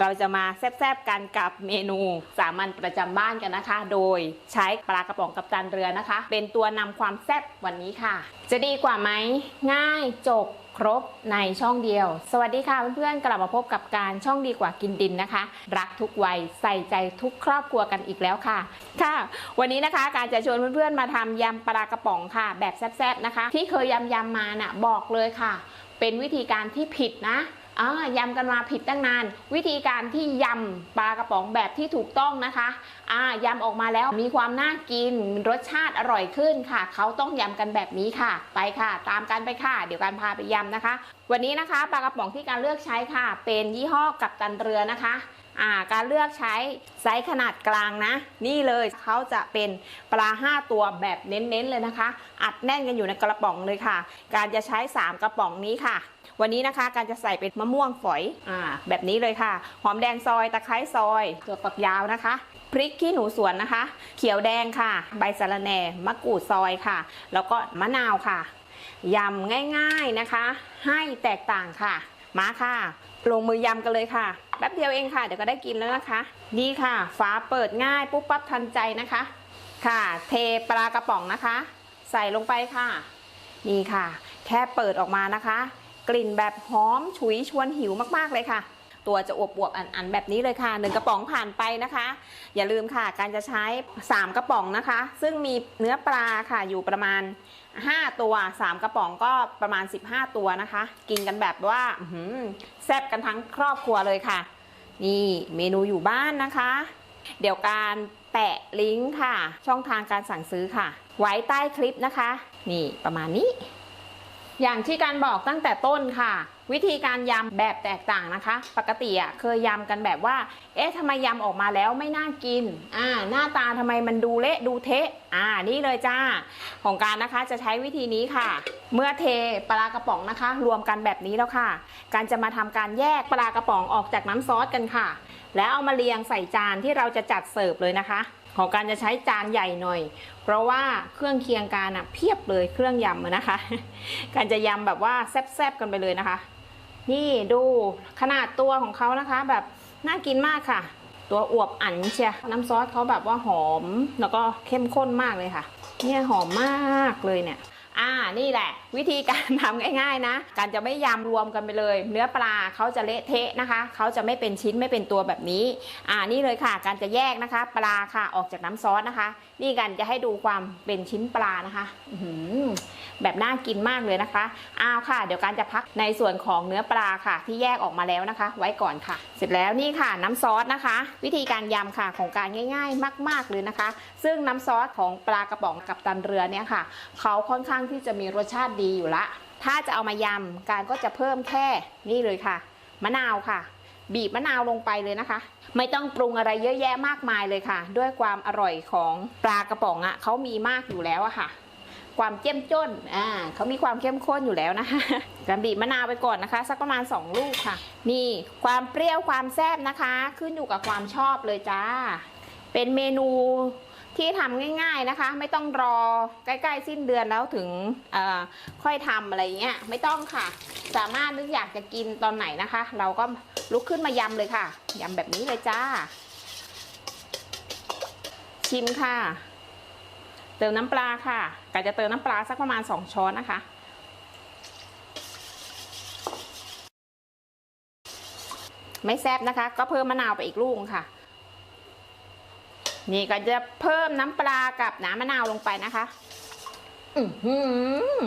เราจะมาแซบๆกันกับเมนูสามัญประจำบ้านกันนะคะ โดยใช้ปลากระป๋องกับจานเรือนะคะ เป็นตัวนำความแซบวันนี้ค่ะ จะดีกว่าไหมง่ายจบครบในช่องเดียว สวัสดีค่ะเพื่อนๆ กลับมาพบกับการช่องดีกว่ากินดินนะคะ รักทุกวัยใส่ใจทุกครอบครัวกันอีกแล้วค่ะ ค่ะ วันนี้นะคะการจะชวนเพื่อนๆ มาทำยำปลากระป๋องค่ะ แบบแซ่บๆนะคะ ที่เคยยำยำๆมาน่ะบอกเลยค่ะ เป็นวิธีการที่ผิดนะ อ่ายำกันมาผิดตั้งนาน วิธีการที่ยำปลากระป๋องแบบที่ถูกต้องนะคะอ่ายำออกมาแล้วมีความน่ากินรสชาติอร่อยขึ้นค่ะ เขาต้องยำกันแบบนี้ค่ะ ไปค่ะ ตามกันไปค่ะ เดี๋ยวการพาไปยำนะคะ วันนี้นะคะปลากระป๋องที่การเลือกใช้ค่ะ เป็นยี่ห้อกับตันเรือนะคะ อ่าการเลือกใช้ไซส์ขนาดกลางนะ นี่เลยเขาจะเป็นปลา 5 ตัวแบบเน้นๆเลยนะคะ อัดแน่นกันอยู่ในกระป๋องเลยค่ะ การจะใช้ 3 กระป๋องนี้ค่ะ วันนี้นะคะการจะใส่เป็นมะม่วงฝอยอ่าแบบนี้เลยค่ะหอมแดงซอยตะไคร้ซอยตัวฝักยาวนะคะพริกขี้หนูสวนนะคะ เขียวแดงค่ะ ใบสะระแหน่มะกรูดซอยค่ะ แล้วก็มะนาวค่ะยำง่ายๆนะคะ ให้แตกต่างค่ะ มาค่ะ ลงมือยำกันเลยค่ะ แป๊บเดียวเองค่ะเดี๋ยวก็ได้กินแล้วนะคะ นี่ค่ะฝาเปิดง่ายปุ๊บปั๊บทันใจนะคะ ค่ะ เทปลากระป๋องนะคะ ใส่ลงไปค่ะ นี่ค่ะ แค่เปิดออกมานะคะ กลิ่นแบบหอมฉุยชวนหิวมากๆเลยค่ะ ตัวจะอวบๆอันๆแบบนี้เลยค่ะหนึ่งกระป๋องผ่านไปนะคะ อย่าลืมค่ะ การจะใช้ 3 กระป๋องนะคะ ซึ่งมีเนื้อปลาค่ะอยู่ประมาณ 5 ตัว 3 กระป๋องก็ประมาณ 15 ตัวนะคะ กินกันแบบว่าแซ่บกันทั้งครอบครัวเลยค่ะ นี่เมนูอยู่บ้านนะคะ เดี๋ยวการแปะลิงก์ค่ะ ช่องทางการสั่งซื้อค่ะ ไว้ใต้คลิปนะคะ นี่ประมาณนี้ อย่างที่การบอกตั้งแต่ต้นค่ะ วิธีการยำแบบแตกต่างนะคะ ปกติอะเคยยำกันแบบว่า เอ๊ะทำไมยำออกมาแล้วไม่น่ากินอ่าหน้าตาทำไมมันดูเละดูเทะอ่านี่เลยจ้า ของการนะคะจะใช้วิธีนี้ค่ะ เมื่อเทปลากระป๋องนะคะ รวมกันแบบนี้แล้วค่ะ การจะมาทำการแยกปลากระป๋องออกจากน้ำซอสกันค่ะ แล้วเอามาเรียงใส่จานที่เราจะจัดเสิร์ฟเลยนะคะ ของการจะใช้จานใหญ่หน่อย เพราะว่าเครื่องเคียงการอะเพียบเลยเครื่องยำนะคะ การจะยำแบบว่าแซ่บๆกันไปเลยนะคะ นี่ดูขนาดตัวของเขานะคะ แบบน่ากินมากค่ะ ตัวอวบอันเชียน้ำซอสเขาแบบว่าหอมแล้วก็เข้มข้นมากเลยค่ะ เนี่ยหอมมากเลยเนี่ย อ่านี่แหละ วิธีการทำง่าย ๆ นะ การจะไม่ยำรวมกันไปเลย เนื้อปลาเขาจะเละเทะนะคะเขาจะไม่เป็นชิ้นไม่เป็นตัวแบบนี้ อ่านี่เลยค่ะ การจะแยกนะคะ ปลาค่ะออกจากน้ำซอสนะคะ นี่กันจะให้ดูความเป็นชิ้นปลานะคะแบบน่ากินมากเลยนะคะอ้าวค่ะ เดี๋ยวการจะพักในส่วนของเนื้อปลาค่ะ ที่แยกออกมาแล้วนะคะ ไว้ก่อนค่ะ เสร็จแล้วนี่ค่ะ น้ำซอสนะคะ วิธีการยำค่ะของการง่าย ๆ มาก ๆเลยนะคะ ซึ่งน้ำซอสของปลากระป๋องกับตันเรือเนี่ยค่ะเขาค่อนข้างางที่จะมีรสชาติดีอยู่ละ ถ้าจะเอามายำการก็จะเพิ่มแค่นี่เลยค่ะ มะนาวค่ะ บีบมะนาวลงไปเลยนะคะ ไม่ต้องปรุงอะไรเยอะแยะมากมายเลยค่ะ ด้วยความอร่อยของปลากระป๋องอะ่ะเขามีมากอยู่แล้วอะค่ะ ความเจ้มจ้นอ่าเขามีความเข้มข้นอยู่แล้วนะคะการบีบมะนาวไปก่อนนะคะ สักประมาณ 2 ลูกค่ะ นี่ความเปรี้ยวความแซ่บนะคะ ขึ้นอยู่กับความชอบเลยจ้า เป็นเมนู ที่ทำง่าย ๆนะคะ ไม่ต้องรอใกล้ๆสิ้นเดือนแล้วถึงค่อยทำอะไรเงี้ยไม่ต้องค่ะ สามารถนึกอยากจะกินตอนไหนนะคะ เราก็ลุกขึ้นมายำเลยค่ะยำแบบนี้เลยจ้า ชิมค่ะ เติมน้ำปลาค่ะกะจะเติมน้ำปลาสักประมาณ 2 ช้อนนะคะไม่แซบนะคะ ก็เพิ่มมะนาวไปอีกลูกค่ะ นี่ก็จะเพิ่มน้ำปลากับน้ำมะนาวลงไปนะคะอือหือ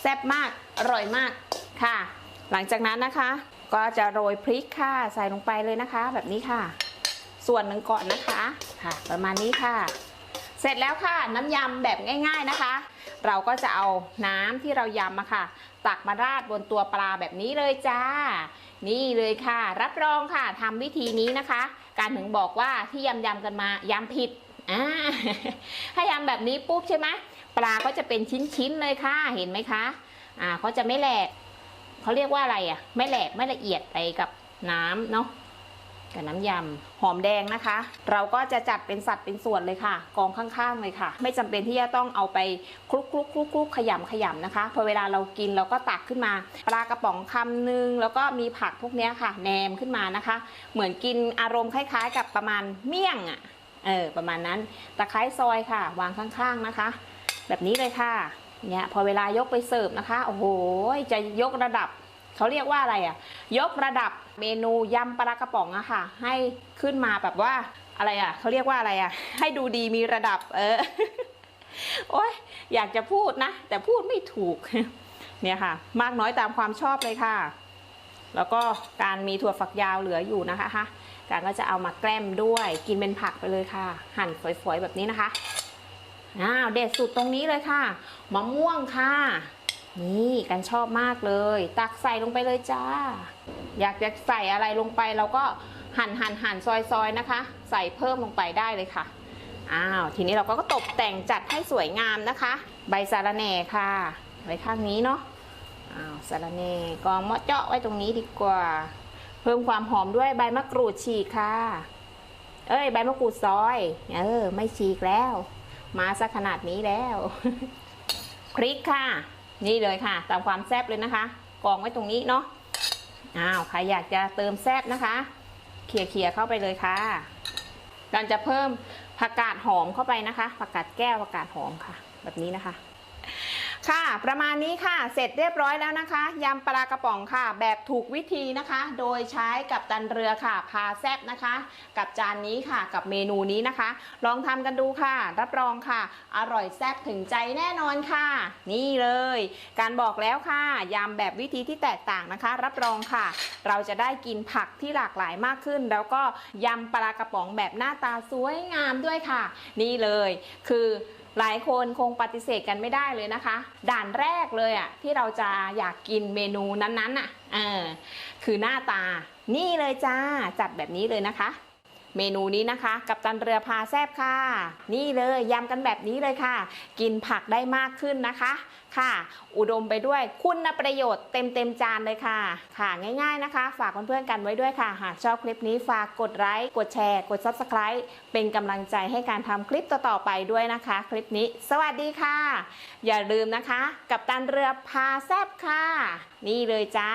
แซ่บมาก อร่อยมากค่ะ หลังจากนั้นนะคะ ก็จะโรยพริกค่ะใส่ลงไปเลยนะคะ แบบนี้ค่ะ ส่วนหนึ่งก่อนนะคะค่ะ ประมาณนี้ค่ะ เสร็จแล้วค่ะ น้ำยำแบบง่ายๆนะคะ เราก็จะเอาน้ำที่เรายำมาค่ะ ตักมาราดบนตัวปลาแบบนี้เลยจ้า นี่เลยค่ะ รับรองค่ะทำวิธีนี้นะคะ การถึงบอกว่าที่ยำยำกันมายำผิดอ่าถ้ายำแบบนี้ปุ๊บใช่ไหมปลาก็จะเป็นชิ้นๆเลยค่ะเห็นไหมคะ อ่าเขาจะไม่แหลกเขาเรียกว่าอะไรอะ ไม่แหลกไม่ละเอียดไปกับน้ำเนาะ กับน้ำยำหอมแดงนะคะ เราก็จะจัดเป็นสัดเป็นส่วนเลยค่ะ กองข้างๆเลยค่ะ ไม่จำเป็นที่จะต้องเอาไปคลุกคลุกคลุกคลุกขยำขยำนะคะพอเวลาเรากินเราก็ตักขึ้นมา ปลากระป๋องคำนึง แล้วก็มีผักพวกนี้ค่ะแหนมขึ้นมานะคะ เหมือนกินอารมณ์คล้าย ๆ กับประมาณเมี่ยงอะเออประมาณนั้นตะไคร้ซอยค่ะ วางข้างๆนะคะ แบบนี้เลยค่ะเนี่ยพอเวลายกไปเสิร์ฟนะคะโอ้โหจะยกระดับ เขาเรียกว่าอะไรอะยกระดับเมนูยำปลากระป๋องอะค่ะ ให้ขึ้นมาแบบว่าอะไรอะเขาเรียกว่าอะไรอะให้ดูดีมีระดับ เออโอ้ยอยากจะพูดนะ แต่พูดไม่ถูก เนี่ยค่ะ มากน้อยตามความชอบเลยค่ะ แล้วก็การมีถั่วฝักยาวเหลืออยู่นะคะคะการก็จะเอามาแกล้มด้วยกินเป็นผักไปเลยค่ะ หั่นฝอยๆแบบนี้นะคะอ้าวเด็ดสุดตรงนี้เลยค่ะมะม่วงค่ะ นี่กันชอบมากเลย ตักใส่ลงไปเลยจ้า อยากจะใส่อะไรลงไปเราก็หั่นหั่นหั่นซอยซอยนะคะ ใส่เพิ่มลงไปได้เลยค่ะอ้าวทีนี้เราก็ตกแต่งจัดให้สวยงามนะคะ ใบสาระแหน่ค่ะไว้ข้างนี้เนาะอ้าวสาระแหน่กองมะเจาะไว้ตรงนี้ดีกว่า เพิ่มความหอมด้วยใบมะกรูดฉีกค่ะ เอ้ยใบมะกรูดซอย เออ ไม่ฉีกแล้ว มาซะขนาดนี้แล้ว พริกค่ะ นี่เลยค่ะ ตามความแซ่บเลยนะคะ กองไว้ตรงนี้เนาะอ้าวใครอยากจะเติมแซ่บนะคะเขี่ยๆเข้าไปเลยค่ะการจะเพิ่มผักกาดหอมเข้าไปนะคะผักกาดแก้วผักกาดหอมค่ะ แบบนี้นะคะ ค่ะ ประมาณนี้ค่ะ เสร็จเรียบร้อยแล้วนะคะยำปลากระป๋องค่ะ แบบถูกวิธีนะคะ โดยใช้กับตันเรือค่ะ พาแซบนะคะ กับจานนี้ค่ะ กับเมนูนี้นะคะ ลองทำกันดูค่ะ รับรองค่ะ อร่อยแซบถึงใจแน่นอนค่ะ นี่เลย การบอกแล้วค่ะยำแบบวิธีที่แตกต่างนะคะ รับรองค่ะ เราจะได้กินผักที่หลากหลายมากขึ้น แล้วก็ยำปลากระป๋องแบบหน้าตาสวยงามด้วยค่ะ นี่เลย คือ หลายคนคงปฏิเสธกันไม่ได้เลยนะคะ ด่านแรกเลยอะ่ะที่เราจะอยากกินเมนูนั้นๆอะเออคือหน้าตานี่เลยจ้าจัดแบบนี้เลยนะคะ เมนูนี้นะคะ กับตันเรือพาแซบค่ะ นี่เลยยำกันแบบนี้เลยค่ะ กินผักได้มากขึ้นนะคะค่ะ อุดมไปด้วยคุณประโยชน์เต็มเต็มจานเลยค่ะ ค่ะง่าย ๆนะคะ ฝากเพื่อนๆกันไว้ด้วยค่ะ หากชอบคลิปนี้ฝากกดไลค์กดแชร์ กด Subscribe เป็นกำลังใจให้การทำคลิปต่อๆไปด้วยนะคะ คลิปนี้ สวัสดีค่ะ อย่าลืมนะคะ กับตันเรือพาแซบค่ะ นี่เลยจ้า